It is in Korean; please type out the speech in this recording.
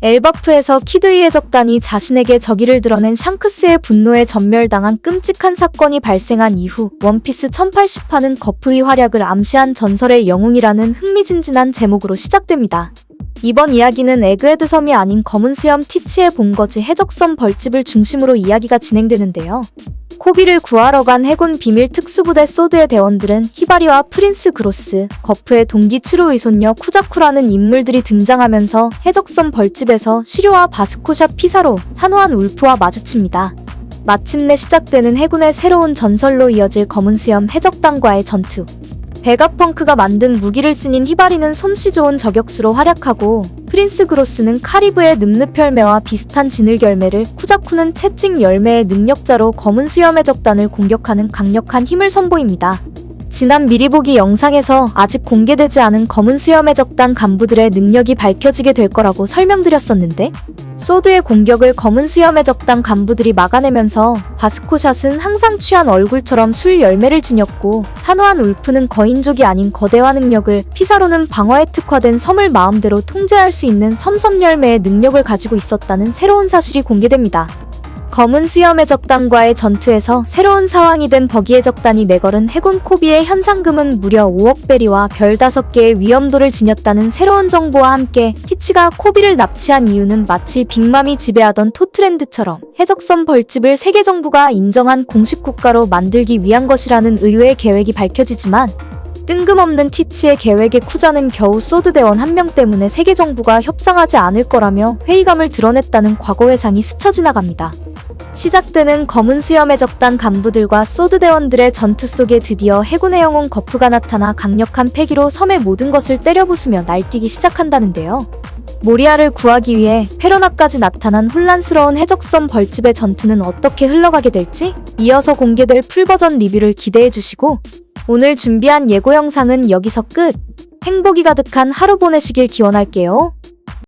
엘바프에서 키드의 해적단이 자신에게 적의를 드러낸 샹크스의 분노에 전멸당한 끔찍한 사건이 발생한 이후 원피스 1080화는 거프의 활약을 암시한 전설의 영웅이라는 흥미진진한 제목으로 시작됩니다. 이번 이야기는 에그헤드 섬이 아닌 검은 수염 티치의 본거지 해적섬 벌집을 중심으로 이야기가 진행되는데요. 코비를 구하러 간 해군 비밀 특수부대 소드의 대원들은 히바리와 프린스 그로스, 거프의 동기 츠루 의손녀 쿠자쿠라는 인물들이 등장하면서 해적섬 벌집에서 시료와 바스코샤 피사로 산호한 울프와 마주칩니다. 마침내 시작되는 해군의 새로운 전설로 이어질 검은 수염 해적단과의 전투. 베가펑크가 만든 무기를 지닌 히바리는 솜씨 좋은 저격수로 활약하고 프린스 그로스는 카리브의 늠늪 열매와 비슷한 지늘 열매를 쿠자쿠는 채찍 열매의 능력자로 검은 수염의 적단을 공격하는 강력한 힘을 선보입니다. 지난 미리 보기 영상에서 아직 공개되지 않은 검은 수염의 적단 간부들의 능력이 밝혀지게 될 거라고 설명드렸었는데 소드의 공격을 검은 수염의 적단 간부들이 막아내면서 바스코샷은 항상 취한 얼굴처럼 술 열매를 지녔고 산호한 울프는 거인족이 아닌 거대화 능력을 피사로는 방어에 특화된 섬을 마음대로 통제할 수 있는 섬섬 열매의 능력을 가지고 있었다는 새로운 사실이 공개됩니다. 검은 수염의 적단과의 전투에서 새로운 사왕이 된 버기의 적단이 내걸은 해군 코비의 현상금은 무려 5억 베리와 별 5개의 위험도를 지녔다는 새로운 정보와 함께 티치가 코비를 납치한 이유는 마치 빅맘이 지배하던 토트랜드처럼 해적선 벌집을 세계 정부가 인정한 공식 국가로 만들기 위한 것이라는 의외의 계획이 밝혀지지만 뜬금없는 티치의 계획에 쿠자는 겨우 소드 대원 한 명 때문에 세계 정부가 협상하지 않을 거라며 회의감을 드러냈다는 과거 회상이 스쳐 지나갑니다. 시작되는 검은 수염의 적단 간부들과 소드 대원들의 전투 속에 드디어 해군의 영웅 거프가 나타나 강력한 패기로 섬의 모든 것을 때려부수며 날뛰기 시작한다는데요. 모리아를 구하기 위해 페로나까지 나타난 혼란스러운 해적선 벌집의 전투는 어떻게 흘러가게 될지 이어서 공개될 풀버전 리뷰를 기대해 주시고 오늘 준비한 예고 영상은 여기서 끝! 행복이 가득한 하루 보내시길 기원할게요.